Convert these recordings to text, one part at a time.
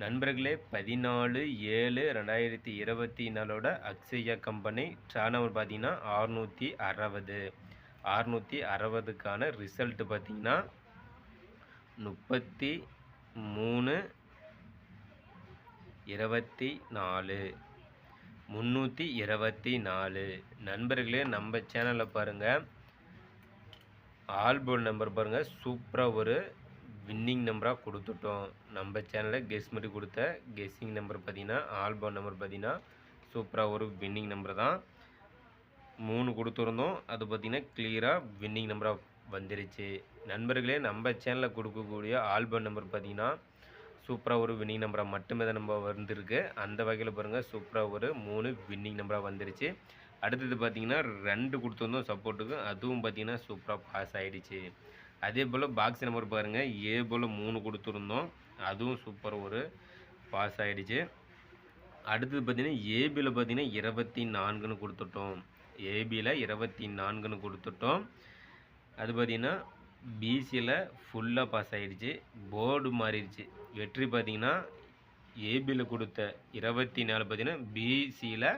நண்பர்களே பதினாலு ஏழு ரெண்டாயிரத்தி இருபத்தி நாலோட அக்ஷயா கம்பெனி டர்ன் பார்த்தீங்கன்னா அறுநூற்றி அறுபது. அறுநூற்றி அறுபதுக்கான ரிசல்ட்டு பார்த்தீங்கன்னா முப்பத்தி மூணு இருபத்தி நாலு முந்நூற்றி இருபத்தி நாலு நண்பர்களே நம்ம சேனலில் பாருங்கள் ஆல்போல் நம்பர் பாருங்கள் சூப்பராக ஒரு வின்னிங் நம்பராக கொடுத்துட்டோம். நம்ம சேனலில் கெஸ் மாதிரி கொடுத்த கெஸ்ஸிங் நம்பர் பார்த்தீங்கன்னா ஆல்பம் நம்பர் பார்த்தீங்கன்னா சூப்பராக ஒரு வின்னிங் நம்பர் தான். மூணு கொடுத்துருந்தோம். அது பார்த்திங்கன்னா கிளியராக வின்னிங் நம்பராக வந்துருச்சு. நண்பர்களே நம்ம சேனலில் கொடுக்கக்கூடிய ஆல்பம் நம்பர் பார்த்திங்கன்னா சூப்பராக ஒரு வின்னிங் நம்பராக மட்டுமே தான் நம்ம வந்திருக்கு. அந்த வகையில் பாருங்கள் சூப்பராக ஒரு மூணு வின்னிங் நம்பராக வந்துருச்சு. அடுத்தது பார்த்திங்கன்னா ரெண்டு கொடுத்துருந்தோம் சப்போர்ட்டுக்கு அதுவும் பார்த்திங்கன்னா சூப்பராக பாஸ் ஆகிடுச்சு அதே போல் பாக்ஸ் நம்பர் பாருங்கள் ஏ போல் மூணு கொடுத்துருந்தோம். அதுவும் சூப்பர் ஒரு பாஸ் ஆகிடுச்சு அடுத்தது பார்த்திங்கன்னா ஏபியில் பார்த்திங்கன்னா இருபத்தி நான்குன்னு கொடுத்துட்டோம். ஏபியில் இருபத்தி நான்குன்னு கொடுத்துட்டோம். அது பார்த்திங்கன்னா பிசியில் ஃபுல்லாக பாஸ் ஆகிடுச்சு போர்டு மாறிடுச்சு. வெற்றி பார்த்திங்கன்னா ஏபியில் கொடுத்த இருபத்தி நாலு பார்த்திங்கன்னா பிசியில்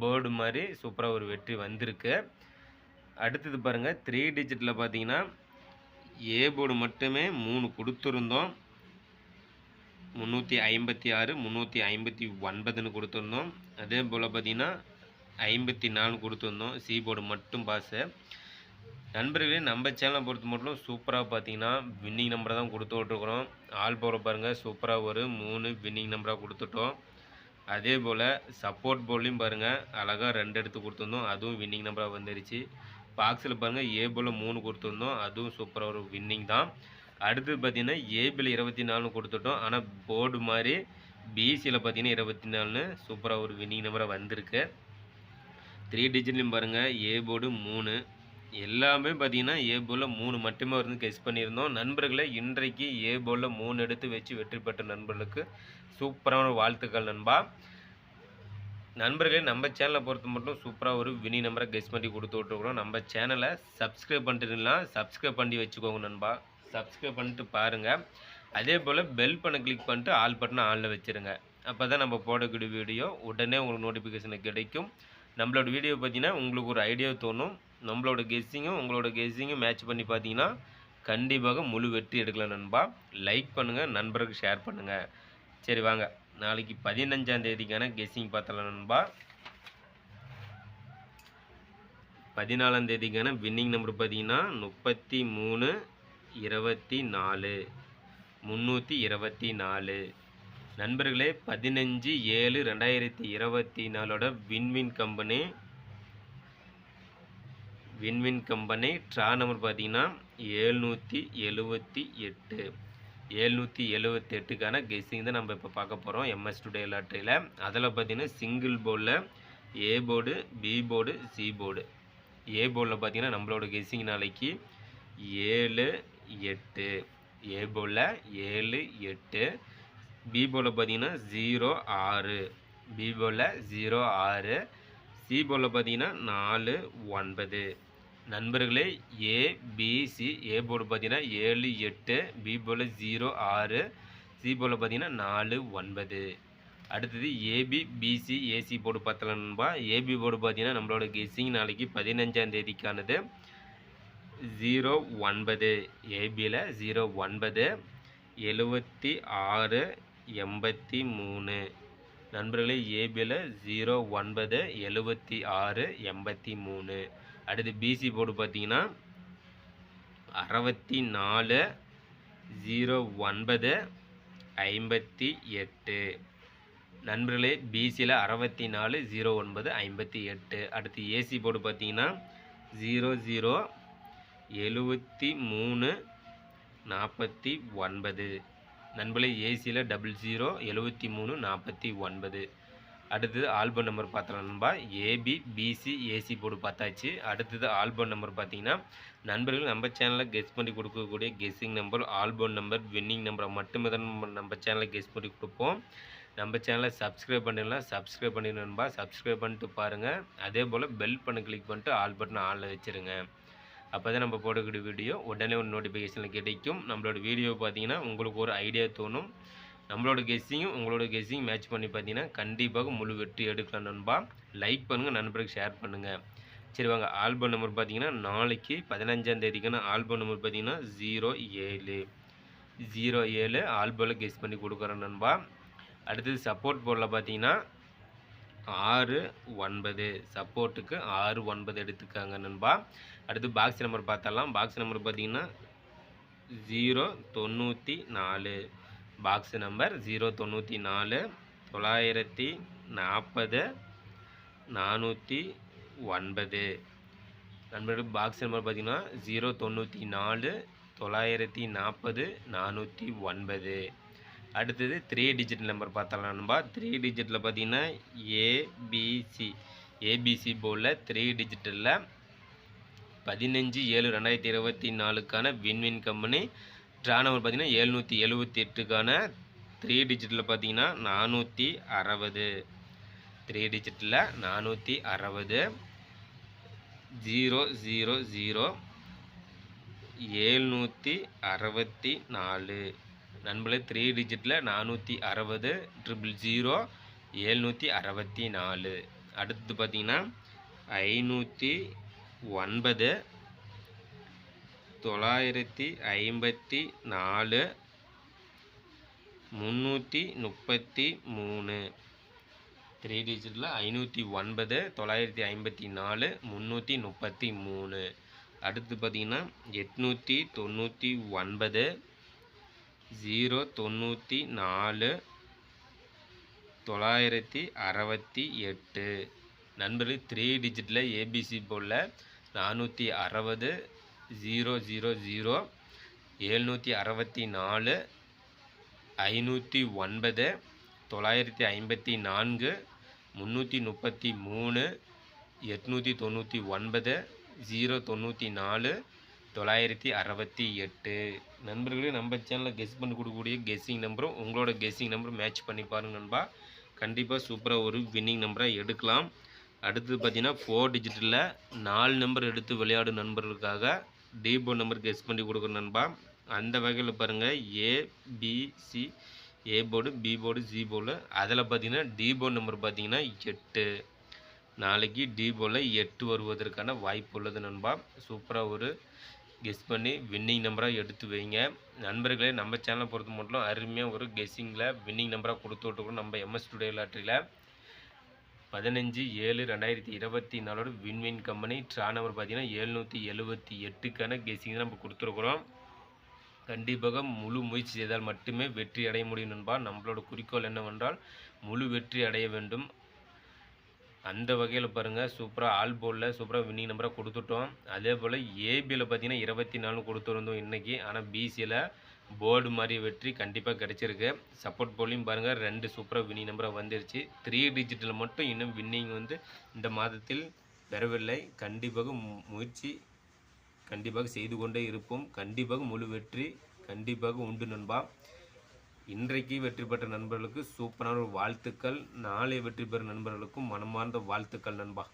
போர்டு மாதிரி சூப்பராக ஒரு வெற்றி வந்திருக்கு. அடுத்தது பாருங்கள் த்ரீ டிஜிட்டில் பார்த்தீங்கன்னா ஏ போர்டு மட்டுமே மூணு கொடுத்துருந்தோம். முந்நூற்றி ஐம்பத்தி ஆறு முந்நூற்றி ஐம்பத்தி ஒன்பதுன்னு கொடுத்துருந்தோம். அதே போல் பார்த்திங்கன்னா ஐம்பத்தி நாலு கொடுத்துருந்தோம். சி போர்டு மட்டும் பாஸு நண்பர்களே நம்ம சேனலை பொறுத்த மட்டும் சூப்பராக பார்த்தீங்கன்னா வின்னிங் நம்பரை தான் கொடுத்து விட்ருக்குறோம் ஆல் போகிற பாருங்கள் சூப்பராக ஒரு மூணு வின்னிங் நம்பராக கொடுத்துட்டோம். அதே போல் சப்போர்ட் போர்ட்லேயும் பாருங்கள் அழகாக ரெண்டு எடுத்து கொடுத்துருந்தோம். அதுவும் வின்னிங் நம்பராக வந்துருச்சு. பாக்ஸில் பாருங்கள் ஏ போல் மூணு கொடுத்துருந்தோம். அதுவும் சூப்பராக ஒரு வின்னிங் தான். அடுத்து பார்த்தீங்கன்னா ஏபியில் இருபத்தி நாலுன்னு கொடுத்துட்டோம். ஆனால் போர்டு மாதிரி பிசியில் பார்த்தீங்கன்னா இருபத்தி நாலுன்னு சூப்பராக ஒரு வின்னிங் நம்பராக வந்திருக்கு. த்ரீ டிஜிட்லையும் பாருங்கள் ஏ போர்டு மூணு. எல்லாமே பார்த்தீங்கன்னா ஏ போலில் மூணு மட்டுமே வந்து கெஸ் பண்ணியிருந்தோம். நண்பர்களை இன்றைக்கு ஏ போலில் மூணு எடுத்து வச்சு வெற்றி பெற்ற நண்பர்களுக்கு சூப்பரான வாழ்த்துக்கள் நண்பா. நண்பர்களே நம்ம சேனலை பொறுத்த மட்டும் சூப்பராக ஒரு வினி நம்பரை கெஸ் பண்ணி கொடுத்து விட்ருக்குறோம் நம்ம சேனலை சப்ஸ்கிரைப் பண்ணிட்டுலாம் சப்ஸ்கிரைப் பண்ணி வச்சுக்கோங்க நண்பா. சப்ஸ்கிரைப் பண்ணிட்டு பாருங்கள் அதே போல் பெல் பண்ண கிளிக் பண்ணிட்டு ஆல் பட்டனை ஆனில் வச்சுருங்க. அப்போ தான் நம்ம போடக்கூடிய வீடியோ உடனே உங்களுக்கு நோட்டிஃபிகேஷன் கிடைக்கும். நம்மளோட வீடியோ பார்த்தீங்கன்னா உங்களுக்கு ஒரு ஐடியா தோணும். நம்மளோட கெஸ்ஸிங்கும் உங்களோட கெஸ்ஸிங்கும் மேட்ச் பண்ணி பார்த்தீங்கன்னா கண்டிப்பாக முழு வெற்றி எடுக்கலாம் நண்பா. லைக் பண்ணுங்கள் நண்பருக்கு ஷேர் பண்ணுங்கள் சரி வாங்க. நாளைக்கு பதினஞ்சாம் தேதிக்கான கெஸ்ஸிங் பார்த்தலாம் நண்பா. பதினாலாம் தேதிக்கான வின்னிங் நம்பர் பார்த்தீங்கன்னா முப்பத்தி மூணு இருபத்தி நாலு முந்நூற்றி இருபத்தி நாலு நண்பர்களே பதினஞ்சு ஏழு ரெண்டாயிரத்தி இருபத்தி நாலோட win win company win win company draw number பார்த்தீங்கன்னா ஏழ்நூற்றி எழுபத்தி எட்டு. ஏழ்நூற்றி எழுபத்தி எட்டுக்கான கெஸ்ஸிங் தான் நம்ம இப்போ பார்க்க போகிறோம் எம்எஸ் டுடே லாட்ரியில் அதில் பார்த்தீங்கன்னா சிங்கிள் போர்டில் A board B board C board A போர்டில் பார்த்தீங்கன்னா நம்மளோட கெஸ்ஸிங் நாளைக்கு ஏழு எட்டு. ஏ போர்டில் ஏழு எட்டு. பி போர்டில் பார்த்தீங்கன்னா ஜீரோ ஆறு. பி போர்டில் ஜீரோ ஆறு. சி போர்டில் பார்த்தீங்கன்னா நாலு ஒன்பது. நண்பர்களே ஏ பிசி ஏ போர்டு பார்த்தீங்கன்னா ஏழு எட்டு பி போல் ஜீரோ ஆறு சி போல் பார்த்தீங்கன்னா நாலு ஒன்பது. அடுத்தது ஏபி பிசி ஏசி போர்டு பார்த்தலாம்பா ஏபி போர்டு பார்த்தீங்கன்னா நம்மளோட கெஸ்ஸிங் நாளைக்கு பதினஞ்சாம் தேதிக்கானது. ஜீரோ ஒன்பது. ஏபியில் ஜீரோ ஒன்பது எழுபத்தி ஆறு எண்பத்தி மூணு. நண்பர்களே ஏபியில் ஜீரோ ஒன்பது எழுபத்தி ஆறு எண்பத்தி மூணு. அடுத்து பிசி போர்டு பார்த்தீங்கன்னா அறுபத்தி நாலு ஜீரோ ஒன்பது ஐம்பத்தி எட்டு. நண்பர்களே பிசியில் அறுபத்தி நாலு ஜீரோ ஒன்பது ஐம்பத்தி எட்டு. அடுத்து ஏசி போர்டு பார்த்தீங்கன்னா ஜீரோ ஜீரோ எழுபத்தி மூணு நாற்பத்தி ஒன்பது. நண்பர்களே ஏசியில் டபுள் ஜீரோ எழுபத்தி மூணு நாற்பத்தி ஒன்பது. அடுத்தது ஆல்பம் நம்பர் பார்த்தலாம் நண்பா. ஏபி பிசி ஏசி போர்டு பார்த்தாச்சு. அடுத்தது ஆல்பம் நம்பர் பார்த்தீங்கன்னா நண்பர்கள் நம்ம சேனலில் கெஸ் பண்ணி கொடுக்கக்கூடிய guessing number album number winning நம்பரை மட்டுமே தான் நம்ம நம்ம சேனலில் கெஸ் பண்ணி கொடுப்போம். நம்ம சேனலை சப்ஸ்கிரைப் பண்ணிடலாம். சப்ஸ்கிரைப் பண்ணிடணும்பா சப்ஸ்கிரைப் பண்ணிட்டு பாருங்கள் அதே போல் பெல் பண்ண கிளிக் பண்ணிட்டு ஆல் பட்டன் ஆளில் வச்சுருங்க. அப்போ தான் நம்ம போடக்கூடிய வீடியோ உடனே ஒரு நோட்டிஃபிகேஷனில் கிடைக்கும். நம்மளோட வீடியோ பார்த்தீங்கன்னா உங்களுக்கு ஒரு ஐடியா தோணும். நம்மளோட கெஸ்ஸிங்கும் உங்களோட கெஸ்ஸிங் மேட்ச் பண்ணி பார்த்தீங்கன்னா கண்டிப்பாக முழு வெற்றி எடுக்கலாம் நண்பா. லைக் பண்ணுங்கள் நண்பருக்கு ஷேர் பண்ணுங்கள் சரி வாங்க. ஆல்பம் நம்பர் பார்த்தீங்கன்னா நாளைக்கு பதினஞ்சாம் தேதிக்கான ஆல்பம் நம்பர் பார்த்தீங்கன்னா ஜீரோ ஏழு. ஜீரோ ஏழு ஆல்பமில் கெஸ் பண்ணி கொடுக்குறேன் நண்பா. அடுத்தது சப்போர்ட் போர்டில் பார்த்தீங்கன்னா ஆறு ஒன்பது. சப்போர்ட்டுக்கு ஆறு ஒன்பது எடுத்துக்காங்க நண்பா. அடுத்து பாக்ஸ் நம்பர் பார்த்தலாம் பாக்ஸ் நம்பர் பார்த்தீங்கன்னா ஜீரோ தொண்ணூற்றி நாலு. பாக்ஸ் நம்பர் ஜீரோ தொண்ணூற்றி நாலு தொள்ளாயிரத்தி நாற்பது நானூற்றி ஒன்பது. நண்பர்கள் பாக்ஸ் நம்பர் பார்த்தீங்கன்னா ஜீரோ தொண்ணூற்றி நாலு தொள்ளாயிரத்தி நாற்பது நானூற்றி ஒன்பது. அடுத்தது த்ரீ டிஜிட் நம்பர் பார்த்தலாம் நண்பா. த்ரீ டிஜிட்டில் பார்த்தீங்கன்னா ஏபிசி ஏபிசி போர்டில் த்ரீ டிஜிட்டலில் பதினஞ்சு ஏழு ரெண்டாயிரத்தி இருபத்தி நாலுக்கான win win company draw number பார்த்தீங்கன்னா எழுநூற்றி எழுபத்தி எட்டுக்கான த்ரீ டிஜிட்டில் பார்த்தீங்கன்னா நானூற்றி அறுபது. த்ரீ டிஜிட்டில் நானூற்றி அறுபது. ஜீரோ ஜீரோ ஜீரோ ஏழ்நூற்றி அறுபத்தி நாலு. நண்பர்களே த்ரீ டிஜிட்டில் நானூற்றி அறுபது. ட்ரிபிள் ஜீரோ ஏழ்நூற்றி அறுபத்தி நாலு. அடுத்து பார்த்தீங்கன்னா ஐநூற்றி ஒன்பது. தொள்ளாயிரத்தி ஐம்பத்தி நாலு முந்நூற்றி முப்பத்தி மூணு. த்ரீ டிஜிட்டில் ஐநூற்றி ஒன்பது தொள்ளாயிரத்தி ஐம்பத்தி நாலு முந்நூற்றி முப்பத்தி மூணு. அடுத்து பார்த்தீங்கன்னா எட்நூற்றி தொண்ணூற்றி ஒன்பது ஜீரோ தொண்ணூற்றி நாலு தொள்ளாயிரத்தி அறுபத்தி எட்டு. நண்பர்கள் த்ரீ டிஜிட்டில் ஏபிசி போல் நானூற்றி அறுபது ஜீரோ ஜீரோ ஜீரோ எழுநூற்றி அறுபத்தி நாலு ஐநூற்றி ஒன்பது தொள்ளாயிரத்தி ஐம்பத்தி நான்கு முந்நூற்றி முப்பத்தி மூணு எட்நூற்றி தொண்ணூற்றி ஒன்பது ஜீரோ தொண்ணூற்றி நாலு தொள்ளாயிரத்தி அறுபத்தி எட்டு. நண்பர்களே நம்ம சேனலில் கெஸ் பண்ணி கொடுக்கக்கூடிய கெஸ்ஸிங் நம்பரும் உங்களோட கெஸ்ஸிங் நம்பரும் மேட்ச் பண்ணி பாருங்கள் நண்பா. கண்டிப்பாக சூப்பராக ஒரு வின்னிங் நம்பரை எடுக்கலாம். அடுத்தது பார்த்திங்கன்னா ஃபோர் டிஜிட்டலில் நாலு நம்பர் எடுத்து விளையாடும் நண்பர்களுக்காக டீபோ நம்பர் கெஸ் பண்ணி கொடுக்குறோம் நண்பா. அந்த வகையில் பாருங்கள் ABC A board B board G board. அதில் பார்த்தீங்கன்னா டி போர்டு நம்பர் பார்த்தீங்கன்னா எட்டு. நாளைக்கு டி போர்டில் எட்டு வருவதற்கான வாய்ப்பு உள்ளது நண்பா. சூப்பராக ஒரு கெஸ் பண்ணி வின்னிங் நம்பராக எடுத்து வைங்க. நண்பர்களே நம்ம சேனலை பொறுத்த மட்டும் அருமையாக ஒரு கெஸ்ஸிங்கில் வின்னிங் நம்பராக கொடுத்து விட்டுருக்கோம் நம்ம எம்எஸ் ஸ்டுடியோ லாட்டரியில் பதினஞ்சு ஏழு ரெண்டாயிரத்தி இருபத்தி நாலோட win win company. Draw number பார்த்தீங்கன்னா எழுநூற்றி எழுபத்தி எட்டுக்கான கெஸிங் தான் நம்ம கொடுத்துருக்குறோம். கண்டிப்பாக முழு முயற்சி செய்தால் மட்டுமே வெற்றி அடைய முடியும் என்பால் நம்மளோட குறிக்கோள் என்னவென்றால் முழு வெற்றி அடைய வேண்டும். அந்த வகையில் பாருங்கள் சூப்பராக ஆல் போலில் சூப்பராக வின்னிங் நம்பராக கொடுத்துட்டோம். அதே போல் ஏபியில் பார்த்தீங்கன்னா இருபத்தி நாலு கொடுத்துருந்தோம் இன்றைக்கி ஆனால் பிசியில் போர்டு மாதிரி வெற்றி கண்டிப்பாக கிடச்சிருக்கு. சப்போர்ட் போலையும் பாருங்கள் ரெண்டு சூப்பராக வின்னிங் நம்பராக வந்துருச்சு. த்ரீ டிஜிட்டில் மட்டும் இன்னும் வின்னிங் வந்து இந்த மாதத்தில் பெறவில்லை. கண்டிப்பாக முயற்சி கண்டிப்பாக செய்து கொண்டே இருப்போம். கண்டிப்பாக முழு வெற்றி கண்டிப்பாக உண்டு நண்பா. இன்றைக்கு வெற்றி பெற்ற நண்பர்களுக்கு சூப்பரான ஒரு வாழ்த்துக்கள். நாளை வெற்றி பெறும் நண்பர்களுக்கும் மனமார்ந்த வாழ்த்துக்கள் நண்பா.